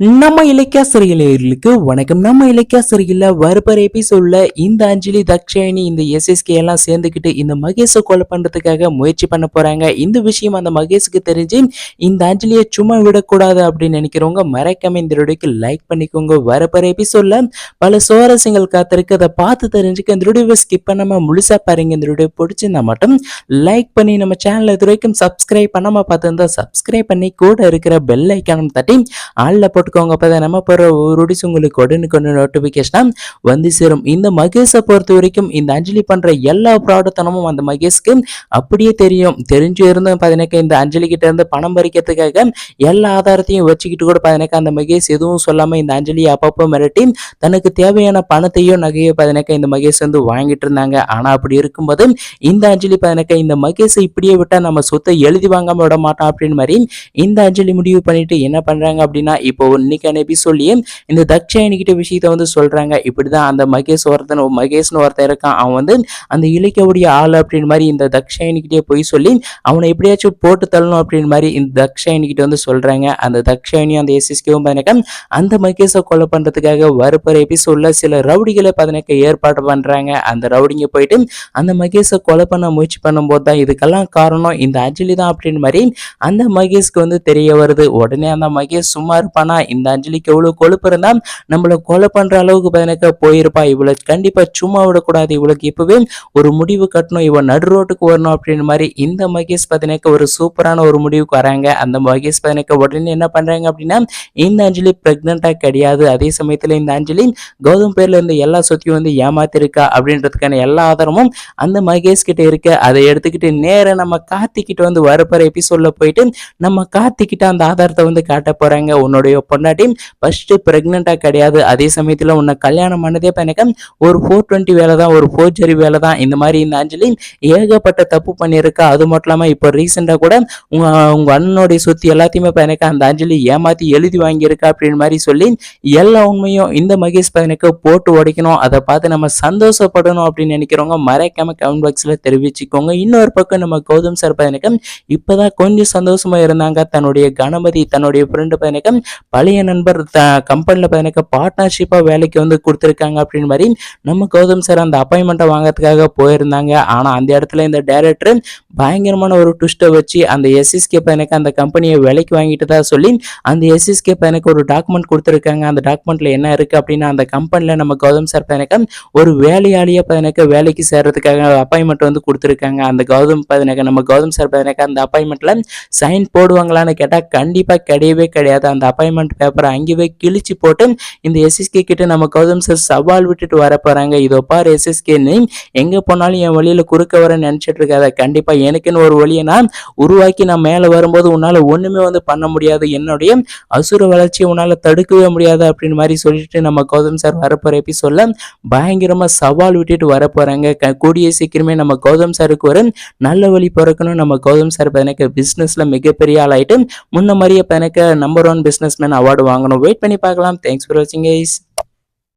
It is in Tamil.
நம்ம இலக்கிய சிறையிலர்களுக்கு வணக்கம். நம்ம இலக்கிய சிறையில் வருபர் எபிசோட்ல இந்த அஞ்சலி தக்ஷாயினி இந்த எஸ்எஸ்கே எல்லாம் சேர்ந்துக்கிட்டு இந்த மகேஷை கொலை பண்றதுக்காக முயற்சி பண்ண போறாங்க. இந்த விஷயம் அந்த மகேஷுக்கு தெரிஞ்சு இந்த அஞ்சலியை சும்மா விடக்கூடாது அப்படின்னு நினைக்கிறவங்க மறக்காம இந்த வீடியோக்கு லைக் பண்ணிக்கோங்க. வருபர் எபிசோட்ல பல சுவாரஸ்யங்கள் காத்திருக்கு. அதை பார்த்து தெரிஞ்சுக்க இந்த வீடியோவை ஸ்கிப் பண்ணாம முழுசா பாருங்க. இந்த வீடியோ பிடிச்சிருந்தா மட்டும் லைக் பண்ணி நம்ம சேனலை இது வரைக்கும் சப்ஸ்கிரைப் பண்ணாம பார்த்துருந்தா சப்ஸ்கிரைப் பண்ணி கூட இருக்கிற பெல் ஐக்கானம் தட்டி ஆளில் போட்டுக்கோங்க. அப்போ தான் நம்ம போகிற ஒரு உங்களுக்கு உடனுக்குன்னு நோட்டிஃபிகேஷனாக வந்து சேரும். இந்த மகேஷை பொறுத்த வரைக்கும் இந்த அஞ்சலி பண்ணுற எல்லா ப்ராடக்டனமும் அந்த மகேஷ்க்கு அப்படியே தெரியும். தெரிஞ்சு இருந்தும் பார்த்தீங்கன்னா இந்த அஞ்சலி கிட்ட இருந்து பணம் பறிக்கிறதுக்காக எல்லா ஆதாரத்தையும் வச்சுக்கிட்டு கூட பார்த்தீங்கன்னா அந்த மகேஷ் எதுவும் சொல்லாமல் இந்த அஞ்சலியை அப்பப்போ மிரட்டி தனக்கு தேவையான பணத்தையும் நகையோ பார்த்தீங்கன்னா இந்த மகேஷ் வந்து வாங்கிட்டு இருந்தாங்க. ஆனால் அப்படி இருக்கும்போது இந்த அஞ்சலி பார்த்தீங்கன்னா இந்த மகேஷ் இப்படியே விட்டால் நம்ம சொத்தை எழுதி வாங்காம விட மாட்டோம் அப்படின்னு மாதிரி இந்த அஞ்சலி முடிவு பண்ணிட்டு என்ன பண்றாங்க அப்படின்னா இப்போ இன்னைக்கான எபிசோட்லயே இந்த தக்ஷாயணிக்கிட்ட விஷயத்த வந்து சொல்றாங்க. இப்படிதான் அந்த மகேஷ் ஒருத்தன் மகேஷ்னு ஒருத்தன் இருக்கான். அவன் வந்து அந்த இலக்கியவுடைய ஆள் அப்படின்னு மாதிரி இந்த தக்ஷாயணிக்கிட்டே போய் சொல்லி அவனை எப்படியாச்சும் போட்டு தள்ளணும் அப்படின்னு மாதிரி இந்த தக்ஷாயணிக்கிட்ட வந்து சொல்றாங்க. அந்த தக்ஷாயணி அந்த எஸ்எஸ்கேவும் பார்த்தீங்கன்னா அந்த மகேஷை கொலை பண்றதுக்காக வரப்போற எபிசோட்ல சில ரவுடிகளை பார்த்தீங்கன்னா ஏற்பாடு பண்றாங்க. அந்த ரவுடிங்க போயிட்டு அந்த மகேஷை கொலை பண்ண முயற்சி பண்ணும்போது தான் இதுக்கெல்லாம் காரணம் இந்த அஞ்சலி தான் அப்படின்னு மாதிரி அந்த மகேஷ்க்கு வந்து தெரிய வருது. உடனே அந்த மகேஷ் சும்மா இருப்பானா? இந்த அஞ்சலிக்கு எவ்வளவு கொழுப்பு இருந்தா நம்மள கொலை பண்ற அளவுக்கு பதினக்க போயிருப்பா இவ்வளோ கண்டிப்பா சும்மா விடக்கூடாது. இவளுக்கு இப்பவே ஒரு முடிவு கட்டணும். இவன் நடு ரோட்டுக்கு வரணும் அப்படின்னு மாதிரி இந்த மகேஷ் பதினக்க ஒரு சூப்பரான ஒரு முடிவுக்கு வராங்க. அந்த மகேஷ் பதினக்க உடனே என்ன பண்றாங்க அப்படின்னா இந்த அஞ்சலி பிரெக்னெண்டா கிடையாது. அதே சமயத்துல இந்த அஞ்சலி கௌதம் பேர்ல இருந்த எல்லா சொத்தியும் வந்து ஏமாத்திருக்கா அப்படின்றதுக்கான எல்லா ஆதாரமும் அந்த மகேஷ் கிட்ட இருக்க. அதை எடுத்துக்கிட்டு நேர நம்ம கார்த்திக்கிட்ட வந்து வரப்போற எபிசோட்ல போயிட்டு நம்ம கார்த்திக்கிட்ட அந்த ஆதாரத்தை வந்து காட்ட போறாங்க. உன்னுடைய பொண்டாட்டி ஃபர்ஸ்ட் ப்ரெக்னெண்ட்டாக கிடையாது. அதே சமயத்தில் உன்னை கல்யாணம் பண்ணதே எனக்கு ஒரு ஃபோர் டுவெண்ட்டி வேலை தான் ஒரு ஃபோர்ஜரி வேலை தான். இந்த மாதிரி இந்த அஞ்சலி ஏகப்பட்ட தப்பு பண்ணியிருக்கா. அது மட்டும் இல்லாமல் இப்போ ரீசெண்டாக கூட உங்கள் உங்கள் அண்ணனுடைய சொத்து எல்லாத்தையுமே எனக்கு அந்த அஞ்சலி ஏமாற்றி எழுதி வாங்கியிருக்கா அப்படின்னு மாதிரி சொல்லி எல்லா உண்மையும் இந்த மகேஷ் பையனுக்கு போட்டு உடைக்கணும். அதை பார்த்து நம்ம சந்தோஷப்படணும் அப்படின்னு நினைக்கிறவங்க மறைக்காம கமெண்ட் பாக்ஸில் தெரிவிச்சுக்கோங்க. இன்னொரு பக்கம் நம்ம கௌதம் சார் பையனுக்கு இப்போதான் கொஞ்சம் சந்தோஷமா இருந்தாங்க. தன்னுடைய கணபதி தன்னுடைய ஃப்ரெண்டு பையனுக்கு பழைய நண்பர் த கம்பெனியில் பையனுக்கு பார்ட்னர்ஷிப்பாக வேலைக்கு வந்து கொடுத்துருக்காங்க அப்படின்னு மாதிரி நம்ம கௌதம் சார் அந்த அப்பாயின்மெண்ட்டை வாங்குறதுக்காக போயிருந்தாங்க. ஆனால் அந்த இடத்துல இந்த டேரக்டர் பயங்கரமான ஒரு ட்விஸ்ட்டை வச்சு அந்த எஸ்எஸ்கே பையனுக்கு அந்த கம்பெனியை விலைக்கு வாங்கிட்டு தான் சொல்லி அந்த எஸ்எஸ்கே பையனுக்கு ஒரு டாக்குமெண்ட் கொடுத்துருக்காங்க. அந்த டாக்குமெண்ட்டில் என்ன இருக்குது அப்படின்னா அந்த கம்பெனியில் நம்ம கௌதம் சார் பையனுக்கு ஒரு வேலையாளியாக பையனுக்கு வேலைக்கு சேர்றதுக்காக அப்பாயின்மெண்ட் வந்து கொடுத்துருக்காங்க. அந்த கௌதம் பையனுக்கு நம்ம கௌதம் சார் பையனுக்கு அந்த அப்பாயின்மெண்ட்டில் சைன் போடுவாங்களான்னு கேட்டால் கண்டிப்பாக கிடையவே கிடையாது. அந்த அப்பாயின்மெண்ட் பேப்பரை அங்கேயே கிழிச்சு போட்டு இந்த எஸ்எஸ்கே கிட்ட நம்ம கௌதம் சார் சவால் விட்டுட்டு வர போறாங்க. இதோ பார் எஸ்எஸ்கே நீ எங்க போனாலும் என் வழியில குறுக்க வர நினைச்சிட்டு இருக்காத. கண்டிப்பா எனக்குன்னு ஒரு வழியை நான் உருவாக்கி நான் மேல வரும்போது உன்னால ஒண்ணுமே வந்து பண்ண முடியாது. என்னுடைய அசுர வளர்ச்சியை உன்னால தடுக்கவே முடியாது அப்படின்னு மாதிரி சொல்லிட்டு நம்ம கௌதம் சார் வரப்போற எபிசோட்ல பயங்கரமா சவால் விட்டுட்டு வர போறாங்க. க- கூடிய சீக்கிரமே நம்ம கௌதம் சாருக்கு ஒரு நல்ல வழி பிறக்கணும் நம்ம கௌதம் சார் எனக்கு பிசினஸ்ல மிகப்பெரிய ஆளாயிட்டு முன்ன மாதிரியே இப்போ எனக்கு number one business man award வாங்கணும். வெயிட் பண்ணி பார்க்கலாம். தேங்க்ஸ் ஃபார் வாட்சிங் கைஸ்